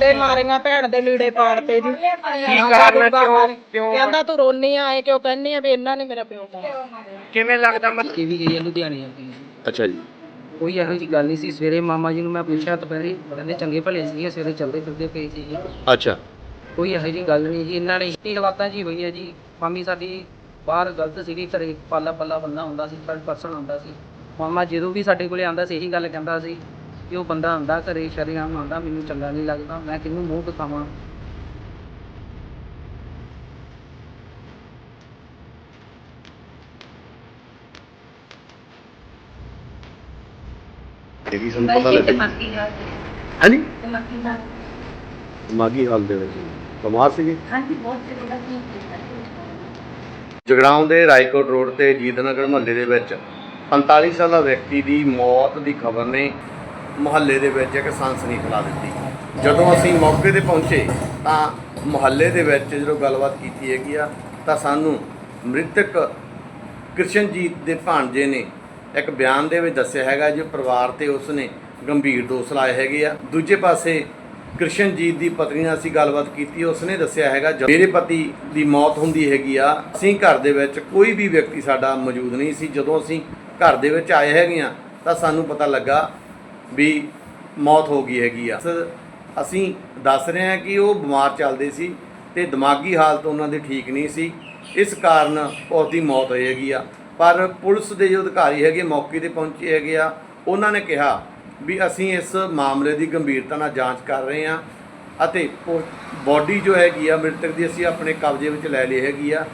ਥੱਪੜੇ ਮਾਰੀਆਂ ਭੈਣ ਦੇ ਲੀੜੇ ਪਾੜਤੇ ਜੀ। ਕੀ ਕਾਰਨ? ਕਿਉਂ ਕਿਉਂ? ਕਹਿੰਦਾ ਤੂੰ ਰੋਨੀ ਆਏ ਕਿਉਂ ਕਹਿੰਨੀ ਆ ਵੀ ਇਹਨਾਂ ਨੇ ਮੇਰਾ ਪਿਓ ਮਾਰਿਆ। ਕਿਵੇਂ ਲੱਗਦਾ ਮਤ ਕਿ ਵੀ ਗਈ ਹੈ ਲੁਧਿਆਣੇ ਆ ਅੱਛਾ ਜੀ। ਕੋਈ ਇਹੋ ਜਿਹੀ ਗੱਲ ਨਹੀਂ ਸੀ। ਸਵੇਰੇ ਮਾਮਾ ਜੀ ਨੂੰ ਮੈਂ ਪੁੱਛਿਆ ਦੁਪਹਿਰੇ ਕਹਿੰਦੇ ਚੰਗੇ ਭਲੇ ਸੀ ਸਵੇਰੇ ਚੱਲਦੇ ਫਿਰਦੇ ਪਏ ਸੀ ਜੀ ਅੱਛਾ। ਕੋਈ ਇਹੋ ਜਿਹੀ ਗੱਲ ਨਹੀਂ ਜੀ। ਇਹਨਾਂ ਨੇ ਹੀ ਹਾਲਾਤਾਂ ਜੀ ਹੋਈ ਹੈ ਜੀ। ਮਾਮੀ ਸਾਡੀ ਬਾਹਰ ਗਲਤ ਸੀਗੀ ਘਰੇ ਪਾਲਾ ਪੱਲਾ ਬੰਦਾ ਹੁੰਦਾ ਸੀ ਥਰਡ ਪਰਸਨ ਹੁੰਦਾ ਸੀ। ਮਾਮਾ ਜਦੋਂ ਵੀ ਸਾਡੇ ਕੋਲੇ ਆਂਦਾ ਸੀ ਇਹੀ ਗੱਲ ਕਹਿੰਦਾ ਸੀ। ਕਿ ਉਹ ਬੰਦਾ ਆਂਦਾ ਘਰੇ ਸ਼ਰੀਆਮ ਆਂਦਾ ਮੈਨੂੰ ਚੰਗਾ ਨਹੀਂ ਲੱਗਦਾ ਮੈਂ ਕਿਹਨੂੰ ਮੂੰਹ ਦਿਖਾਵਾਂ? ਵੀ ਸਾਨੂੰ ਪਤਾ ਲੱਗਾ। ਹਾਂਜੀ? ਮਾਗੀ ਹਾਲ। ਦੇ ਵਿੱਚ। ਬਿਮਾਰ ਸੀਗੇ? ਜਗਰਾਉਂ ਦੇ ਰਾਏਕੋਟ ਰੋਡ ਤੇ ਜੀਤਨਗਰ ਮੁਹੱਲੇ ਦੇ ਵਿੱਚ 45 ਸਾਲਾ ਵਿਅਕਤੀ ਦੀ ਮੌਤ ਦੀ ਖਬਰ ਨੇ ਮੁਹੱਲੇ ਦੇ ਵਿੱਚ ਇੱਕ ਸਨਸਨੀ ਫੈਲਾ ਦਿੱਤੀ। ਜਦੋਂ ਅਸੀਂ ਮੌਕੇ ਤੇ ਪਹੁੰਚੇ, ਤਾਂ ਮੁਹੱਲੇ ਦੇ ਵਿੱਚ ਜਦੋਂ ਗੱਲਬਾਤ ਕੀਤੀ ਹੈਗੀ ਆ, ਤਾਂ ਸਾਨੂੰ ਮ੍ਰਿਤਕ ਕ੍ਰਿਸ਼ਨਜੀਤ ਦੇ ਭਾਣਜੇ ਨੇ ਇੱਕ ਬਿਆਨ ਦੇ ਵਿੱਚ ਦੱਸਿਆ ਹੈਗਾ ਜੋ, ਪਰਿਵਾਰ ਤੇ ਉਸਨੇ ਗੰਭੀਰ ਦੋਸ਼ ਲਾਏ ਹੈਗੇ ਆ। ਦੂਜੇ ਪਾਸੇ ਕ੍ਰਿਸ਼ਨਜੀਤ ਦੀ ਪਤਨੀ ਨਾਲ ਅਸੀਂ ਗੱਲਬਾਤ ਕੀਤੀ, ਉਸਨੇ ਦੱਸਿਆ ਹੈਗਾ, ਜਦ ਮੇਰੇ ਪਤੀ ਦੀ ਮੌਤ ਹੁੰਦੀ ਹੈਗੀ ਆ, ਅਸੀਂ ਘਰ ਦੇ ਵਿੱਚ ਕੋਈ ਵੀ ਵਿਅਕਤੀ ਸਾਡਾ ਮੌਜੂਦ ਨਹੀਂ ਸੀ। ਜਦੋਂ ਅਸੀਂ ਘਰ ਦੇ ਵਿੱਚ ਆਏ ਹੈਗੇ ਆ, ਤਾਂ ਸਾਨੂੰ ਪਤਾ ਲੱਗਾ ਵੀ ਮੌਤ ਹੋ ਗਈ ਹੈਗੀ ਆ। ਸ- ਅਸੀਂ ਦੱਸ ਰਹੇ ਹਾਂ ਕਿ ਉਹ ਬਿਮਾਰ ਚੱਲਦੇ ਸੀ ਤੇ ਦਿਮਾਗੀ ਹਾਲਤ ਉਹਨਾਂ ਦੀ ਠੀਕ ਨਹੀਂ ਸੀ। ਇਸ ਕਾਰਨ ਉਸ ਦੀ ਮੌਤ ਹੋਈ ਹੈਗੀ ਆ। ਪਰ ਪੁਲਿਸ ਦੇ ਜੋ ਅਧਿਕਾਰੀ ਹੈਗੇ ਮੌਕੇ ਤੇ ਪਹੁੰਚੇ ਹੈਗੇ ਆ, ਉਹਨਾਂ ਨੇ ਕਿਹਾ ਵੀ ਅਸੀਂ ਇਸ ਮਾਮਲੇ ਦੀ ਗੰਭੀਰਤਾ ਨਾਲ ਜਾਂਚ ਕਰ ਰਹੇ ਹਾਂ ਅਤੇ ਬੋਡੀ ਜੋ ਹੈਗੀ ਆ, ਮ੍ਰਿਤਕ ਦੀ ਅਸੀਂ ਆਪਣੇ ਕਬਜ਼ੇ ਵਿੱਚ ਲੈ ਲਈ ਹੈਗੀ ਆ।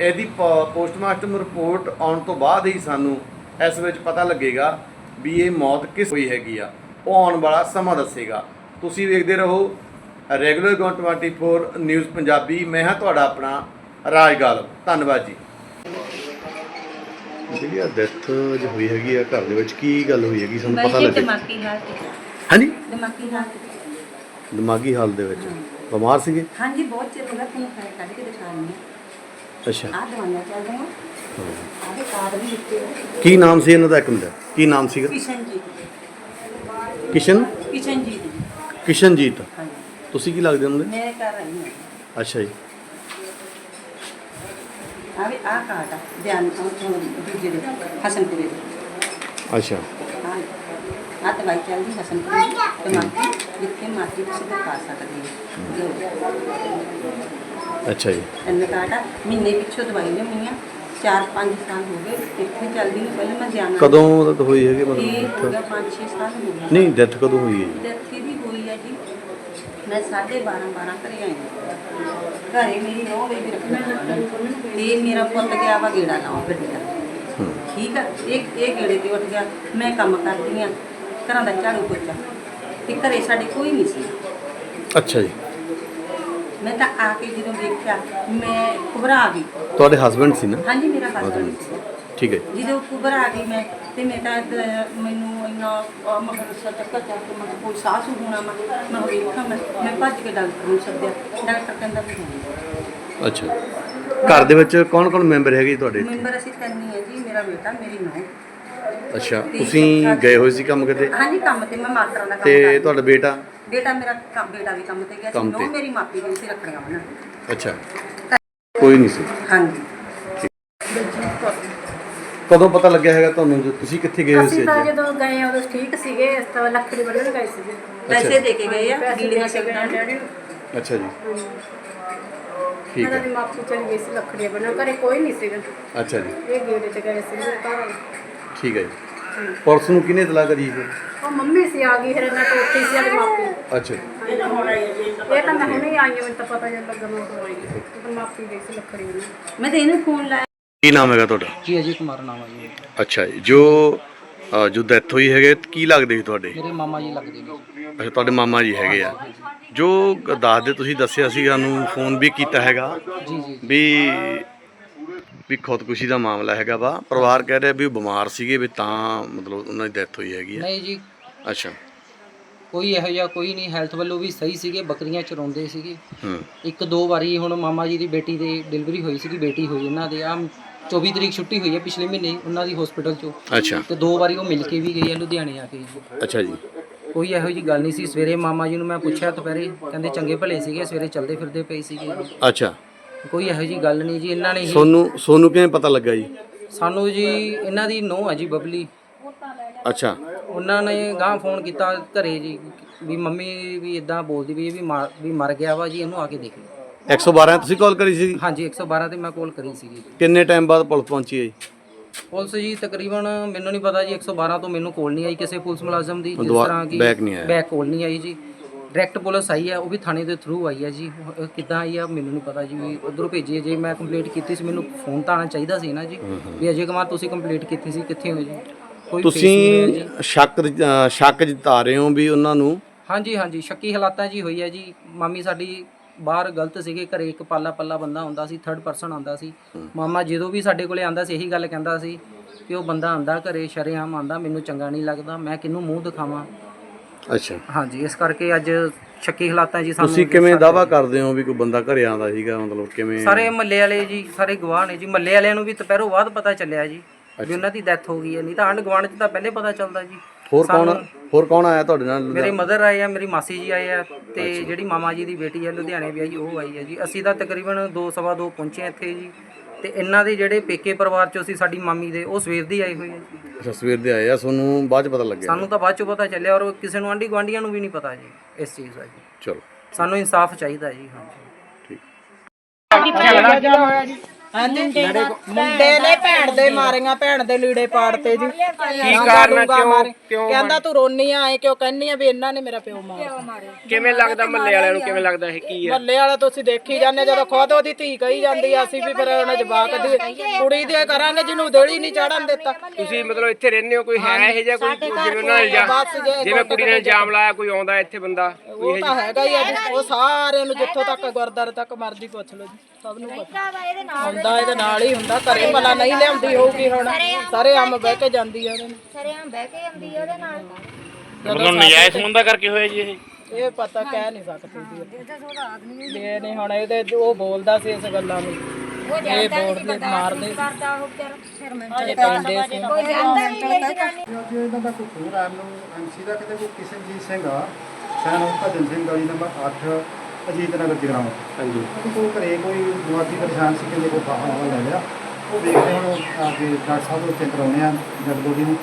ਇਹਦੀ ਪ- ਪੋਸਟਮਾਰਟਮ ਰਿਪੋਰਟ ਆਉਣ ਤੋਂ ਬਾਅਦ ਹੀ ਸਾਨੂੰ ਇਸ ਵਿੱਚ ਪਤਾ ਲੱਗੇਗਾ ਵੀ ਇਹ ਮੌਤ ਕਿਸ ਹੋਈ ਹੈਗੀ ਆ ਉਹ ਆਉਣ ਵਾਲਾ ਸਮਾਂ ਦੱਸੇਗਾ। ਤੁਸੀਂ ਵੇਖਦੇ ਰਹੋ ਰੈਗੂਲਰ ਗੌਨ 24 ਨਿਊਜ਼ ਪੰਜਾਬੀ। ਮੈਂ ਹਾਂ ਤੁਹਾਡਾ ਆਪਣਾ ਰਾਜ ਗਾਲਬ ਧੰਨਵਾਦ ਜੀ। ਜਿਹੜੀ ਆ ਡੈਥ ਜੋ ਹੋਈ ਹੈਗੀ ਆ ਘਰ ਦੇ ਵਿੱਚ ਕੀ ਗੱਲ ਹੋਈ ਹੈਗੀ? ਸਾਨੂੰ ਪਤਾ ਲੱਗੇ। ਦਿਮਾਗੀ ਹਾਲਤ ਹਾਂਜੀ? ਦਿਮਾਗੀ ਹਾਲਤ ਦਿਮਾਗੀ ਹਾਲ ਦੇ ਵਿੱਚ। ਬਿਮਾਰ ਸੀਗੇ? ਹਾਂਜੀ ਬਹੁਤ ਚਿਰ ਹੋ ਗਿਆ ਤੁਹਾਨੂੰ ਫਾਇਰ ਕੱਢ ਕੇ ਦਿਖਾਣੀ ਹੈ। ਅੱਛਾ। ਆਹ ਦਵਾਈਆਂ ਚੱਲ ਰਹੀਆਂ। ਆਹ ਕਾਰਡ ਵੀ ਦਿੱਤੇ ਹੋਏ। ਕੀ ਨਾਮ ਸੀ ਇਹਨਾਂ ਦਾ ਇੱਕ ਮਿੰਟ। ਕੀ ਨਾਮ ਸੀਗਾ? ਕਿਸ਼ਨਜੀਤ। ਕਿਸ਼ਨ? ਕਿਸ਼ਨਜੀਤ। ਜੀ ਕਿਸ਼ਨਜੀਤ। ਹਾਂਜੀ। ਤੁਸੀਂ ਕੀ ਲੱਗਦੇ ਉਹਨਾਂ ਦੇ ਮੇਰੇ ਘਰ ਆਈ ਹਾਂ। ਅੱਛਾ ਜੀ। ਆਹ ਵੀ ਆਹ ਕਾਰਡ ਆ ਬਿਆਨ ਤੋਂ ਦੂਜੇ ਦੇ ਹਸਨਪੁਰੇ ਦੇ। ਅੱਛਾ। ਹਾਂ ਆਹ ਦਵਾਈ ਚੱਲਦੀ ਹਸਨਪੁਰੇ ਦੀ। ਦਿਮਾਗੀ ਜਿੱਥੇ ਮਰਜ਼ੀ ਤੁਸੀਂ ਦਿਖਾ ਸਕਦੇ ਹੋ। ਅੱਛਾ ਜੀ। ਕਾਰਡ ਆ। ਮਹੀਨੇ ਪਿੱਛੋਂ ਦਵਾਈ ਲਿਆਉਣੀ ਆ। ਚਾਰ ਪੰਜ ਸਾਲ ਹੋ ਗਏ। ਇੱਥੇ ਚੱਲਦੀ ਨੂੰ ਪਹਿਲਾਂ ਮੈਂ ਜਾਣਾ ਕਦੋਂ ਤੱਕ ਹੋਈ ਹੈਗੀ ਇਹ ਹੋ ਮਤਲਬ ਗਿਆ death? ਪੰਜ ਛੇ ਸਾਲ ਹੋ ਗਏ। ਨਹੀਂ ਡੈਥ ਕਦੋਂ ਹੋਈ ਹੈ ਜੀ? ਡੈਥ ਦੀ ਹੋਈ ਹੈ ਜੀ? ਮੈਂ 12:30 12 ਘਰੇ ਆਈ। ਘਰੇ ਮੇਰੀ ਨੌ ਵਜੇ ਰੱਖਣਾ। ਤੇ ਮੇਰਾ ਪੁੱਤ ਗਿਆ ਵਾ ਗੇੜਾ ਲਾਉਣ ਗੱਡੀ ਦਾ। ਹੂੰ। ਠੀਕ ਆ? ਇਹ ਇਹ ਗੇੜੇ ਤੇ ਉੱਠ ਗਿਆ। ਮੈਂ ਕੰਮ ਕਰਦੀ ਆ। ਘਰਾਂ ਦਾ ਝਾੜੂ ਪੋਚਾ। ਤੇ ਘਰੇ ਸਾਡੇ ਕੋਈ ਨਹੀਂ ਸੀ। ਅੱਛਾ ਜੀ। ਮੈਂ ਤਾਂ ਆ ਕੇ ਜਦੋਂ ਦੇਖਿਆ ਮੈਂ ਘਬਰਾ ਗਈ। ਤੁਹਾਡੇ ਹਸਬੰਡ ਸੀ ਨਾ? ਹਾਂਜੀ ਮੇਰਾ ਹਸਬੰਦ ਸੀ। ਠੀਕ ਹੈ। ਜਦੋਂ ਘਬਰਾ ਗਈ ਮੈਂ ਤੇ ਮੈਂ ਤਾਂ ਮੈਨੂੰ ਇੰਨਾ ਅਹ, ਮਗਰ ਚੱਕਰ ਚੱਕ ਕੇ ਮੈਂ ਕੋਈ ਸਾਹ ਸੂ ਹੋਣਾ ਮੈਂ ਮੈਂ ਵੇਖਾਂ ਮੈਂ ਮੈਂ ਭੱਜ ਕੇ ਡਾਕਟਰ ਨੂੰ ਸੱਦਿਆ। ਡਾਕਟਰ ਕਹਿੰਦਾ ਵੀ ਨਹੀਂ। ਅੱਛਾ। ਘਰ ਦੇ ਵਿੱਚ ਕੌਣ ਕੌਣ ਮੈਂਬਰ ਹੈਗੇ ਜੀ ਤੁਹਾਡੇ ਮੈਂਬਰ ਅਸੀਂ ਤਿੰਨ ਹੀ ਹੈ ਜੀ ਮੇਰਾ ਬੇਟਾ ਮੇਰੀ ਨੂੰਹ। ਅੱਛਾ ਤੁਸੀਂ ਗਏ ਹੋਏ ਸੀ ਕੰਮ ਕਿਤੇ? ਹਾਂਜੀ ਕੰਮ ਤੇ ਮੈਂ ਮਾਸਟਰਾਂ ਦਾ ਕੰਮ ਤੇ ਕਰਦੀ ਤੁਹਾਡਾ ਬੇਟਾ? ਬੇਟਾ ਮੇਰਾ ਕੰਮ ਬੇਟਾ ਵੀ ਕੰਮ ਤੇ ਗਿਆ ਸੀ ਕੰਮ ਤੇ। ਮੇਰੀ ਮਾਪੀ ਗਈ ਸੀ ਰੱਖੜੀਆਂ ਬੰਨ੍ਹਣ ਅੱਛਾ। ਕੋਈ ਨਹੀਂ ਸੀ। ਹਾਂਜੀ। ਕਦੋਂ ਪਤਾ ਲੱਗਿਆ ਹੈਗਾ ਤੁਹਾਨੂੰ ਜੋ ਤੁਸੀਂ ਕਿੱਥੇ ਗਏ ਹੋਏ ਸੀ ਅਸੀਂ ਤਾਂ ਅੱਜ? ਜਦੋਂ ਗਏ ਉਦੋਂ ਠੀਕ ਸੀਗੇ ਇਸ ਤੋਂ ਲੱਕੜੀ ਵੱਢਣ ਗਏ ਸੀਗੇ। ਪੈਸੇ ਦੇ ਕੇ ਗਏ ਆ ਪੈਸੇ ਦੇ ਕੇ ਗਏ ਸਿੱਖਣ ਡੈਡੀ ਨੂੰ। ਅੱਛਾ ਜੀ। ਠੀਕ ਇਹਨਾਂ ਹੈ। ਦੀ ਮਾਪੀ ਚਲੀ ਗਈ ਸੀ ਲੱਕੜੀਆਂ ਵੱਢਣ ਘਰੇ ਕੋਈ ਨਹੀਂ ਸੀਗਾ। ਅੱਛਾ ਜੀ। ਇਹ ਗੇੜੇ ਤੇ ਗਏ ਸੀ ਘਰ। ਠੀਕ ਹੈ ਜੀ। ਪੁਲਿਸ ਨੂੰ ਕਿਹਨੇ ਇਤਲਾਹ ਕਰੀ ਫਿਰ ਉਹ ਮੰਮੀ ਸੀ ਆ ਗਈ ਫਿਰ ਇਹਨਾਂ ਤੋਂ ਸੀ ਆਦੀ ਮਾਪੀ। ਅੱਛਾ। ਇਹ ਤਾਂ ਮੈਂ ਹੁਣੇ ਹੀ ਆਈ ਹਾਂ ਮੈਨੂੰ ਤਾਂ ਪਤਾ ਜਦ ਲੱਗਾ ਮੈਂ ਉਦੋਂ ਆਈ ਹਾਂ। ਤਾਂ ਮਾਪੀ ਗਈ ਸੀ ਲੱਕੜੀ ਵੱਢਣ ਮੈਂ ਤੇ ਇਹਨੂੰ ਫੋਨ ਲਾਇਆ। ਕੀ ਨਾਮ ਹੈਗਾ ਤੁਹਾਡਾ? ਜੀ ਅਜੇ ਕੁਮਾਰ ਨਾਮ ਆ ਜੀ। ਅੱਛਾ ਜੀ ਜੋ ਅ, ਜੋ ਡੈਥ ਹੋਈ ਹੈਗੇ ਕੀ ਲੱਗਦੇ ਸੀ ਤੁਹਾਡੇ? ਮੇਰੇ ਮਾਮਾ ਜੀ ਲੱਗਦੇ ਨੇ ਅੱਛਾ ਤੁਹਾਡੇ ਮਾਮਾ ਜੀ ਹੈਗੇ ਆ। ਜੋ ਦੱਸਦੇ ਤੁਸੀਂ ਦੱਸਿਆ ਸੀ ਸਾਨੂੰ ਫੋਨ ਵੀ ਕੀਤਾ ਹੈਗਾ। ਜੀ ਜੀ। ਵੀ ਵੀ ਖੁਦਕੁਸ਼ੀ ਦਾ ਮਾਮਲਾ ਹੈਗਾ ਵਾ। ਪਰਿਵਾਰ ਕਹਿ ਰਿਹਾ ਵੀ ਉਹ ਬਿਮਾਰ ਸੀਗੇ ਵੀ ਤਾਂ ਮਤਲਬ ਉਹਨਾਂ ਦੀ ਡੈਥ ਹੋਈ ਹੈਗੀ ਆ। ਨਹੀਂ ਜੀ। ਅੱਛਾ। ਕੋਈ ਇਹੋ ਜਿਹਾ ਕੋਈ ਨਹੀਂ ਹੈਲਥ ਵੱਲੋਂ ਵੀ ਸਹੀ ਸੀਗੇ ਬੱਕਰੀਆਂ ਚਰਾਉਂਦੇ ਸੀਗੇ। ਹੂੰ। ਇੱਕ ਦੋ ਵਾਰੀ ਹੁਣ ਮਾਮਾ ਜੀ ਦੀ ਬੇਟੀ ਦੇ ਡਿਲੀਵਰੀ ਹੋਈ ਸੀਗੀ ਬੇਟੀ ਹੋਈ ਉਹਨਾਂ ਦੇ। ਆ 24 ਤਰੀਕ ਛੁੱਟੀ ਹੋਈ ਹੈ ਪਿਛਲੇ ਮਹੀਨੇ ਉਹਨਾਂ ਦੀ ਹਸਪੀਟਲ ਚੋਂ। ਅੱਛਾ। ਤੇ ਦੋ ਵਾਰੀ ਉਹ ਮਿਲ ਕੇ ਵੀ ਗਈ ਹੈ ਲੁਧਿਆਣੇ ਆ ਕੇ। ਅੱਛਾ ਜੀ। ਕੋਈ ਇਹੋ ਜੀ ਗੱਲ ਨਹੀਂ ਸੀ। ਸਵੇਰੇ ਮਾਮਾ ਜੀ ਨੂੰ ਮੈਂ ਪੁੱਛਿਆ ਦੁਪਹਿਰੇ ਕਹਿੰਦੇ ਚੰਗੇ ਭਲੇ ਸੀਗੇ ਸਵੇਰੇ ਚੱਲਦੇ ਫਿਰਦੇ ਪਏ ਸੀਗੇ। ਅੱਛਾ। ਕੋਈ ਇਹੋ ਜੀ ਗੱਲ ਨਹੀਂ ਜੀ ਇਹਨਾਂ ਨੇ ਹੀ ਸੋਨੂੰ ਸੋਨੂੰ ਕਿਵੇਂ ਪਤਾ ਲੱਗਾ ਜੀ? ਸਾਨੂੰ ਜੀ ਇਹਨਾਂ ਦੀ ਨੋਹ ਹੈ ਜੀ ਬਬਲੀ। ਅੱਛਾ। ਉਹਨਾਂ ਨੇ ਗਾਂ ਫੋਨ ਕੀਤਾ ਘਰੇ ਜੀ ਵੀ ਮੰਮੀ ਵੀ ਇਦਾਂ ਬੋਲਦੀ ਵੀ ਵੀ ਮਾਰ ਵੀ ਮਰ ਗਿਆ ਵਾ ਜੀ ਇਹਨੂੰ ਆ ਕੇ ਦੇਖ ਲਓ। 112 ਤੁਸੀਂ ਕਾਲ ਕਰੀ ਸੀ? ਹਾਂਜੀ 112 ਤੇ ਮੈਂ ਕਾਲ ਕਰੀ ਸੀਗੀ। ਕਿੰਨੇ ਟਾਈਮ ਬਾਅਦ ਪੁਲਿਸ ਪਹੁੰਚੀ ਹੈ ਜੀ? ਪੁਲਿਸ ਜੀ ਤਕਰੀਬਨ ਮੈਨੂੰ ਨਹੀਂ ਪਤਾ ਜੀ 112 ਤੋਂ ਮੈਨੂੰ ਕਾਲ ਨਹੀਂ ਆਈ ਕਿਸੇ ਪੁਲਿਸ ਮੁਲਾਜ਼ਮ ਦੀ ਜਿਸ ਦੁਆ- ਤਰ੍ਹਾਂ ਕਿ back ਨਹੀਂ ਆਇਆ। ਬੈਕ ਕਾਲ ਨਹੀਂ ਆਈ ਜੀ। ਡਾਇਰੈਕਟ ਪੁਲਿਸ ਆਈ ਹੈ ਉਹ ਵੀ ਥਾਣੇ ਦੇ ਥਰੂ ਆਈ ਹੈ ਜੀ। ਉਹ ਕਿੱਦਾਂ ਆਈ ਆ ਮੈਨੂੰ ਨਹੀਂ ਪਤਾ ਜੀ ਵੀ ਉਧਰੋਂ ਭੇਜੀ ਹੈ ਜੇ। ਮੈਂ ਕੰਪਲੀਟ ਕੀਤੀ ਸੀ ਮੈਨੂੰ ਫੋਨ ਤਾਂ ਆਉਣਾ ਚਾਹੀਦਾ ਸੀ ਨਾ ਜੀ। ਵੀ ਅਜੇ ਕੁਮਾਰ ਤੁਸੀਂ ਕੰਪਲੀਟ ਕੀਤੀ ਸੀ ਕਿੱਥੇ ਹੋ ਜੀ? ਕੋਈ face ਨਹੀਂ ਹੈ ਜੀ। ਤੁਸੀਂ ਸ਼ੱਕ ਸ਼ੱਕ ਜਤਾ ਰਹੇ ਹੋ ਵੀ ਉਹਨਾਂ ਨੂੰ? ਹਾਂਜੀ ਹਾਂਜੀ। ਸ਼ੱਕੀ ਹਾਲਾਤਾਂ ਜੀ ਹੋਈ ਹੈ ਜੀ। ਮਾਮੀ ਸਾਡੀ ਬਾਹਰ ਗਲਤ ਸੀਗੇ ਘਰੇ ਇੱਕ ਪਾਲਾ ਪੱਲਾ ਬੰਦਾ ਹੁੰਦਾ ਸੀ ਥਰਡ ਪਰਸਨ ਆਉਂਦਾ ਸੀ। ਮਾਮਾ ਜਦੋਂ ਵੀ ਸਾਡੇ ਕੋਲੇ ਆਂਦਾ ਸੀ ਇਹੀ ਗੱਲ ਕਹਿੰਦਾ ਸੀ ਕਿ ਉਹ ਬੰਦਾ ਆਂਦਾ ਘਰੇ ਸ਼ਰੇਆਮ ਆਂਦਾ ਮੈਨੂੰ ਚੰਗਾ ਨਹੀਂ ਲੱਗਦਾ ਮੈਂ ਕਿਹਨੂੰ ਮੂੰਹ ਦਿਖਾਵਾਂ? ਅੱਛਾ। ਹਾਂਜੀ ਇਸ ਕਰਕੇ ਅੱਜ ਸ਼ੱਕੀ ਹਾਲਾਤਾਂ ਜੀ ਸਾਨੂੰ ਤੁਸੀਂ ਕਿਵੇਂ ਦਾਵਾ ਕਰਦੇ ਹੋ ਵੀ ਕੋਈ ਬੰਦਾ ਘਰੇ ਆਉਂਦਾ ਸੀਗਾ ਮਤਲਬ ਕਿਵੇਂ? ਸਾਰੇ ਮੱਲੇ ਵਾਲੇ ਜੀ ਸਾਰੇ ਗਵਾਹ ਨੇ ਜੀ ਮੱਲੇ ਵਾਲਿਆਂ ਨੂੰ ਵੀ ਦੁਪਹਿਰੋਂ ਬਾਅਦ ਪਤਾ ਚੱਲਿਆ ਜੀ ਵੀ ਉਹਨਾਂ ਦੀ ਡੈਥ ਹੋ ਗਈ ਹੈ। ਨਹੀਂ ਤਾਂ ਆਂਢ ਗੁਆਂਢ 'ਚ ਤਾਂ ਪਹਿਲੇ ਪਤਾ ਚੱਲਦਾ ਜੀ। ਹੋਰ ਕੌਣ ਹੋਰ ਕੌਣ ਆਇਆ ਤੁਹਾਡੇ ਨਾਲ? ਮੇਰੇ ਮਦਰ ਆਏ ਆ ਮੇਰੀ ਮਾਸੀ ਜੀ ਆਏ ਆ ਤੇ ਜਿਹੜੀ ਮਾਮਾ ਜੀ ਦੀ ਬੇਟੀ ਹੈ ਲੁਧਿਆਣੇ ਵਿਆਹੀ ਉਹ ਆਈ ਹੈ ਜੀ। ਅਸੀਂ ਤਾਂ ਤਕਰੀਬਨ 2 ਸਵਾ 2 ਪਹੁੰਚੇ ਇੱਥੇ ਜੀ। ਤੇ ਇਹਨਾਂ ਦੇ ਜਿਹੜੇ ਪੇਕੇ ਪਰਿਵਾਰ ਚੋਂ ਸੀ ਸਾਡੀ ਮਾਮੀ ਦੇ ਉਹ ਸਵੇਰ ਦੀ ਆਏ ਹੋਏ ਆ ਜੀ। ਅੱਛਾ ਸਵੇਰ ਦੇ ਆਏ ਆ ਤੁਹਾਨੂੰ ਬਾਅਦ ਚ ਪਤਾ ਲੱਗਿਆ ਸਾਨੂੰ ਤਾਂ ਬਾਅਦ ਚੋਂ ਪਤਾ ਚੱਲਿਆ ਔਰ ਕਿਸੇ ਨੂੰ ਆਂਢੀ ਗੁਆਂਢੀਆਂ ਨੂੰ ਵੀ ਨਹੀਂ ਪਤਾ ਜੀ ਇਸ ਚੀਜ਼ ਦਾ ਜੀ। ਚਲੋ। ਸਾਨੂੰ ਇਨਸਾਫ ਚਾਹੀਦਾ ਜੀ ਹਾਂਜੀ। ਹਾਂਜੀ ਮੁੰਡੇ ਨੇ ਭੈਣ ਦੇ ਮਾਰੀਆਂ ਭੈਣ ਦੇ ਲੀੜੇ ਪਾੜਤੇ ਜੀ। ਕੀ ਕਾਰਨ ਆ, ਕਿਉਂ ਕਿਉਂ ਕਹਿੰਦਾ ਤੂੰ ਰੋਨੀ ਆਏ ਕਿਉਂ ਕਹਿੰਨੀ ਆ ਵੀ ਇਹਨਾਂ ਨੇ ਮੇਰਾ ਪਿਓ ਮਾਰਿਆ? ਕਿਵੇਂ ਲੱਗਦਾ ਮਹੱਲੇ ਵਾਲਿਆਂ ਨੂੰ? ਕਿਵੇਂ ਲੱਗਦਾ ਇਹ ਕੀ ਹੈ ਮੱਲੇ ਵਾਲਾ ਤੁਸੀਂ ਦੇਖੀ ਜਾਂਦੇ ਜਦੋਂ ਖੁਦ ਉਹਦੀ ਧੀ ਕਹੀ ਜਾਂਦੀ ਆ ਅਸੀਂ ਵੀ ਫਿਰ ਉਹਨਾਂ ਜਵਾਕ ਦੀ ਕੁੜੀ ਦੇ ਕਰਾਂਗੇ ਜਿਹਨੂੰ ਦੇੜੀ ਨਹੀਂ ਚੜਨ ਦਿੱਤਾ। ਤੁਸੀਂ ਮਤਲਬ ਇੱਥੇ ਰਹਿੰਦੇ ਹੋ ਕੋਈ ਹੈ ਇਹ ਜਿਹਾ ਕੋਈ? ਜਿਵੇਂ ਉਹਨਾਂ ਨੇ ਬਸ ਜੇ ਇਲਜ਼ਾਮ ਜਿਵੇਂ ਕੁੜੀ ਨੇ ਇਲਜ਼ਾਮ ਲਾਇਆ ਕੋਈ ਆਉਂਦਾ ਇੱਥੇ ਬੰਦਾ? ਉਹ ਤਾਂ ਹੈਗਾ ਹੀ ਆ ਜੀ ਉਹ ਸਾਰਿਆਂ ਨੂੰ ਜਿੱਥੋਂ ਤੱਕ ਗੁਰਦਾਰੇ ਤੱਕ ਮਰਜ਼ੀ ਪੁੱਛ ਲਓ ਜੀ। ਸਭ ਨੂੰ ਪਤਾ। ਹੁੰਦਾ ਇਹਦੇ ਨਾਲ ਹੀ ਹੁੰਦਾ ਘਰੇ ਭਲਾ ਨਹੀਂ ਲਿਆਉਂਦੀ ਹੋਊਗੀ ਹੁਣ। ਸਾਰੇ ਅੰਮ ਬਹਿ ਕੇ ਜਾਂਦੀ ਆ ਉਹਦੇ ਨਾਲ। ਸਰੇਆਮ ਬਹਿ ਕੇ ਆਉਂਦੀ ਆ ਉਹਦੇ ਨਾਲ। ਮਤਲਬ ਨਜਾਇਜ਼ ਸੰਬੰਧਾ ਕਰਕੇ ਹੋਇਆ ਜੀ ਇਹ? ਇਹ ਪਤਾ ਕਹਿ ਨਹੀਂ ਸਕਦੀ ਜੀ ਇਹ। ਨਹੀਂ ਹੁਣ ਇਹਦੇ ਉਹ ਬੋਲਦਾ ਸੀ ਇਸ ਗੱਲਾਂ ਨੂੰ। ਇਹ ਬੋਲਦੇ ਮਾਰਦੇ ਕਰਦਾ ਉਹ ਵਿਚਾਰਾ। ਫਿਰ ਮੈਂ ਕੋਈ ਜਾਂਦਾ ਵੀ ਨਹੀਂ ਜਨਾਨੀ ਜੋ ਇਹਨਾਂ ਦਾ ਕੋਈ ਫੋਨ ਆਇਆ ਨੂੰ ਐਮਸੀ ਦਾ ਕਿਤੇ ਕੋਈ ਕਿਸ਼ਨਜੀਤ ਸਿੰਘ ਆ ਸੈਨ ਉਹ ਭਜਨ ਸਿੰਘ ਗਲੀ ਨੰਬਰ 8 ਅਜੀਤ ਨਗਰ ਜਗਰਾਉਂ ਹਾਂਜੀ। ਉਹ ਕੋਈ ਘਰੇ ਕੋਈ ਦਿਮਾਗੀ ਪਰੇਸ਼ਾਨ ਸੀ ਕਿ ਕੋਈ ਬਾਹਰ ਹੋ ਲੈ ਲਿਆ। ਉਹ ਵੇਖਦੇ ਹੁਣ ਆ ਕੇ ਡਾਕਟਰ ਸਾਹਿਬ ਨੂੰ ਉੱਥੇ ਕਰਾਉਣੇ ਆ ਜਦ ਬੋਡੀ ਨੂੰ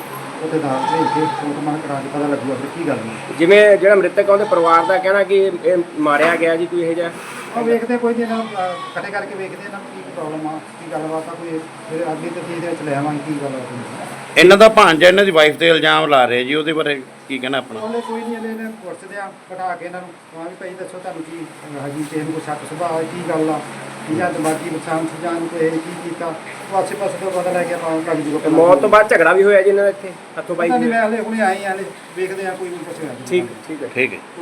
ਉੱਥੇ ਦਾਖਲ ਭੇਜ ਕੇ ਪੋਸਟਮਾਰਟਮ ਕਰਾ ਕੇ ਪਤਾ ਲੱਗੂਗਾ ਫਿਰ ਕੀ ਗੱਲ ਹੈ। ਜਿਵੇਂ ਜਿਹੜਾ ਮ੍ਰਿਤਕ ਆ ਉਹਦੇ ਪਰਿਵਾਰ ਦਾ ਕਹਿਣਾ ਕਿ ਇਹ ਮਾਰਿਆ ਗਿਆ ਜੀ ਕੋਈ ਇਹ ਜਿਹਾ? ਉਹ ਵੇਖਦੇ ਕੋਈ ਦਿਨ ਇਕੱਠੇ ਕਰਕੇ ਵੇਖਦੇ ਇਹਨਾਂ ਨੂੰ ਕੀ ਪ੍ਰੋਬਲਮ ਆ ਕੀ ਗੱਲਬਾਤ ਆ ਕੋਈ ਫਿਰ ਅੱਗੇ ਤੇ ਚੀਜ਼ ਦੇ ਵਿੱਚ ਲੈ ਆਵਾਂਗੇ ਕੀ ਗੱਲ ਆ। ਇਹਨਾਂ ਦਾ ਭਾਂਜਾ ਇਹਨਾਂ ਦੀ ਵਾਈਫ ਤੇ ਇਲਜ਼ਾਮ ਲਾ ਰਹੇ ਜੀ ਉਹਦੇ ਬਾਰੇ ਕੀ ਕਹਿਣਾ ਆਪਣਾ? ਉਹਨੇ ਕੋਈ ਨਹੀਂ ਇਹਨੇ ਇਹਨੇ ਪੁੱਛਦੇ ਆ ਬਿਠਾ ਕੇ ਇਹਨਾਂ ਨੂੰ ਕਹਾਂ ਵੀ ਭਾਈ ਦੱਸੋ ਤੁਹਾਨੂੰ ਕੀ ਹਾਜੀ ਕਿਸੇ ਨੂੰ ਕੋਈ ਸ਼ੱਕ ਸੁਭਾਅ ਹੈ ਕੀ ਗੱਲ ਆ? ਕੀ ਜਾਂ ਦਿਮਾਗੀ ਨੁਕਸਾਨ ਸੀ ਜਾਂ ਇਹਨੂੰ ਕੋਈ ਇਹ ਕੀ ਕੀਤਾ? ਉਹ ਆਸੇ ਪਾਸੇ ਤੋਂ ਪਤਾ ਲੈ ਕੇ ਆਪਾਂ ਕਾਗਜ਼ ਜੁਗੋ ਤੇ ਮੌਤ ਤੋਂ ਬਾਅਦ ਝਗੜਾ ਵੀ ਹੋਇਆ ਜੀ ਇਹਨਾਂ ਦਾ ਇੱਥੇ ਹੱਥੋਂ ਬਾਈ ਨਹੀਂ ਮੈਂ ਹਲੇ ਹੁਣੇ ਆਏ ਆ ਹਲੇ ਵੇਖਦੇ ਆ ਕੋਈ ਨਹੀਂ ਪੁੱਛਿਆ। ਠੀਕ ਠੀਕ ਹੈ। ਠੀਕ ਹੈ।